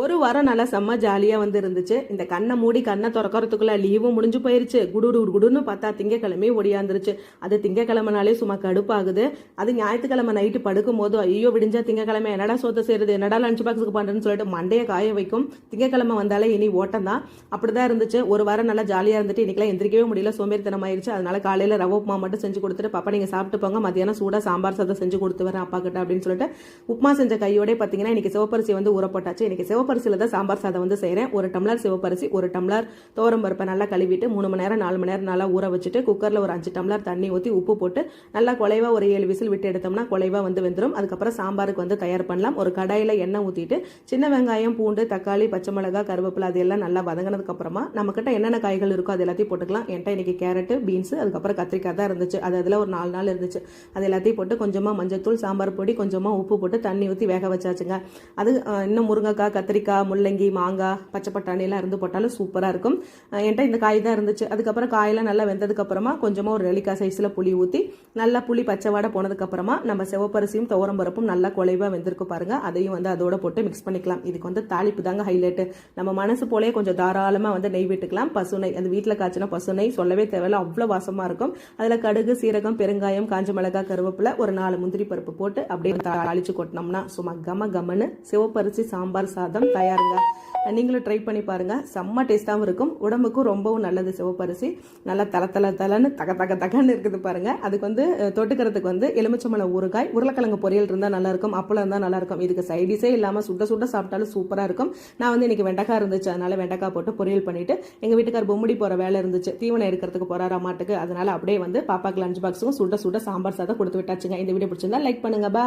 ஒரு வாரம் நல்லா செம்ம ஜாலியாக வந்து இருந்துச்சு இந்த கண்ணை மூடி கண்ணை திறக்கறதுக்குள்ள லீவும் முடிஞ்சு போயிருச்சு. குடு குடுன்னு பார்த்தா திங்கக்கிழமை ஒடியாந்துருச்சு. அது திங்கக்கிழமைனாலே சும்மா கடுப்பாகுது. அது ஞாயிற்றுக்கிழமை நைட்டு படுக்கும் போது ஐயோ விடிஞ்சா திங்கக்கிழமை என்னடா சோத்த செய்யறது என்னடா லஞ்ச் பாக்ஸுக்கு பண்ணுறேன்னு சொல்லிட்டு மண்டையை காய வைக்கும். திங்கக்கிழமை வந்தாலே இனி ஓட்டம் தான். அப்படிதான் இருந்துச்சு. ஒரு வாரம் நல்லா ஜாலியாக இருந்துட்டு இன்னைக்கெல்லாம் எந்திரிக்கவே முடியல. சோம்பேறித்தனம் ஆயிருச்சு. அதனால காலையில் ரவ உப்புமா மட்டும் செஞ்சு கொடுத்துட்டு பாப்பா நீங்கள் சாப்பிட்டு போங்க. மத்தியானம் சூடாக சாம்பார் சாதம் செஞ்சு கொடுத்து வரேன் அப்பா கிட்ட அப்படின்னு சொல்லிட்டு உப்புமா செஞ்ச கையோட பார்த்தீங்கன்னா இன்னைக்கு சிவப்பரிசி வந்து ஊறப்பட்டாச்சு. இன்னைக்கு சிவப்பரிசியில் தான் சாம்பார் சாதம் வந்து செய்கிறேன் ஒரு டம்ளர் சிவப்பரிசி ஒரு டம்ளர் தோரம் பருப்பை நல்லா கழுவிட்டு மூணு மணி நேரம் நாலு மணி நேரம் நல்லா ஊற வச்சுட்டு குக்கரில் ஒரு அஞ்சு டம்ளர் தண்ணி ஊற்றி உப்பு போட்டு நல்லா குலைவாக ஒரு ஏழு விசில் விட்டு எடுத்தோம்னா குலைவாக வந்து வெந்துடும் அதுக்கப்புறம் சாம்பாருக்கு வந்து தயார் பண்ணலாம். ஒரு கடாயில் எண்ணெய் ஊற்றிட்டு சின்ன வெங்காயம் பூண்டு தக்காளி பச்சை மிளகாய் கருவேப்பிலை அது எல்லாம் நல்லா வதங்கினதுக்கப்புறமா நம்மக்கிட்ட என்னென்ன காய்கள் இருக்கோ அது எல்லாத்தையும் போட்டுக்கலாம். என்கிட்ட இன்றைக்கி கேரட்டு பீன்ஸு அதுக்கப்புறம் கத்திரிக்காய் தான் இருந்துச்சு. அது அதில் ஒரு நாலு நாள் இருந்துச்சு. அது எல்லாத்தையும் போட்டு கொஞ்சமாக மஞ்சத்தூள் சாம்பார் பொடி கொஞ்சமாக உப்பு போட்டு தண்ணி ஊற்றி வேக வச்சாச்சுங்க. அது இன்னும் முருங்கைக்காய் கத்திரிக்காய் முள்ளங்கி மாங்காய் பச்சை பட்டாணி எல்லாம் இருந்து போட்டாலும் சூப்பராக இருக்கும். என்கிட்ட இந்த காய் தான் இருந்துச்சு. அதுக்கப்புறம் காயெல்லாம் நல்லா வெந்ததுக்கு அப்புறமா கொஞ்சமாக ஒரு நெல்லிக்காய் சைஸில் புளி ஊற்றி நல்லா புளி பச்சை வாடை போனதுக்கப்புறமா நம்ம சிவப்பரிசியும் துவரம் பருப்பும் நல்லா குலைவாக வெந்திருக்கு பாருங்க. அதையும் வந்து அதோட போட்டு மிக்ஸ் பண்ணிக்கலாம். இதுக்கு வந்து தாளிப்பு தாங்க ஹைலைட்டு நம்ம மனசு போலே கொஞ்சம் தாராளமாக வந்து நெய் விட்டுக்கலாம். பசு நெய் அது வீட்டில் காய்ச்சினா பசு நெய் சொல்லவே தேவையில்ல அவ்வளோ வாசமாக இருக்கும். அதில் கடுகு சீரகம் பெருங்காயம் காஞ்ச மிளகாய் கருவேப்பிலை ஒரு நாலு முந்திரி பருப்பு போட்டு அப்படியே தாளிச்சு கொட்டினோம்னா சும்மா கம கமன்னு சிவப்பரிசி சாம்பார் சாதம் தயாருங்க. நீங்களும் ட்ரை பண்ணி பாருங்கள் செம்ம டேஸ்ட்டாகவும் இருக்கும். உடம்புக்கும் ரொம்பவும் நல்லது. சிவப்பரிசி. நல்லா தல தல தலன்னு தக தக தகன்னு இருக்குது பாருங்கள் அதுக்கு வந்து தொட்டுக்கிறதுக்கு வந்து எலுமிச்சம்பழ ஊறுகாய் உருளைக்கிழங்கு பொரியல் இருந்தால் நல்லாயிருக்கும் அப்பளம் இருந்தால் நல்லாயிருக்கும் இதுக்கு சைடிஸே இல்லாமல் சுட சுட சாப்பிட்டாலும் சூப்பராக இருக்கும். நான் வந்து இன்றைக்கி வெண்டைக்காய் இருந்துச்சு. அதனால் வெண்டைக்காய் போட்டு பொரியல் பண்ணிவிட்டு எங்கள் வீட்டுக்கார் பொம்முடி போகிற வேலை இருந்துச்சு. தீவனம் எடுக்கிறதுக்கு போறாரா மாட்டுக்கு. அதனால் அப்படியே வந்து பாப்பாக்கு லஞ்ச் பாக்ஸும் சுட சுட சாம்பார் சாதம் கொடுத்து விட்டாச்சுங்க. இந்த வீடியோ பிடிச்சிருந்தா லைக் பண்ணுங்கள் பா